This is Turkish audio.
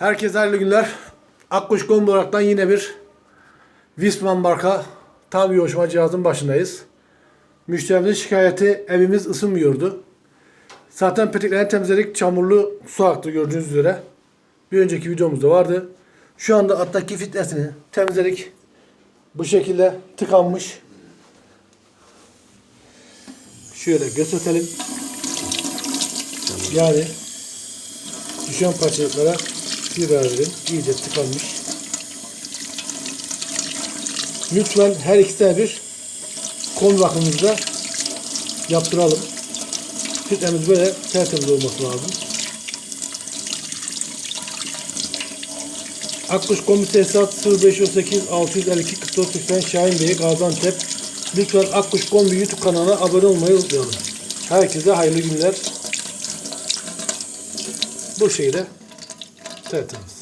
Herkese hayırlı günler. Akkuş Kombi olaraktan yine bir Wisman marka tam yoğuşma cihazın başındayız. Müşterimizin şikayeti evimiz ısınmıyordu. Zaten peteklerini temizledik. Çamurlu su aktı gördüğünüz üzere. Bir önceki videomuzda vardı. Şu anda alttaki filtresini temizledik. Bu şekilde tıkanmış. Şöyle gösterelim. Yani düşen parçacıklara bir verelim. İyice tıkanmış. Lütfen her iki sene bir kol bakımımızda yaptıralım. Filtremiz böyle tertemiz olması lazım. Akkuş Kombi Tesisat 0518 652 44 80 Şahin Bey Gaziantep. Lütfen Akkuş Kombi YouTube kanalına abone olmayı unutmayalım. Herkese hayırlı günler. Bu şekilde tertemiz.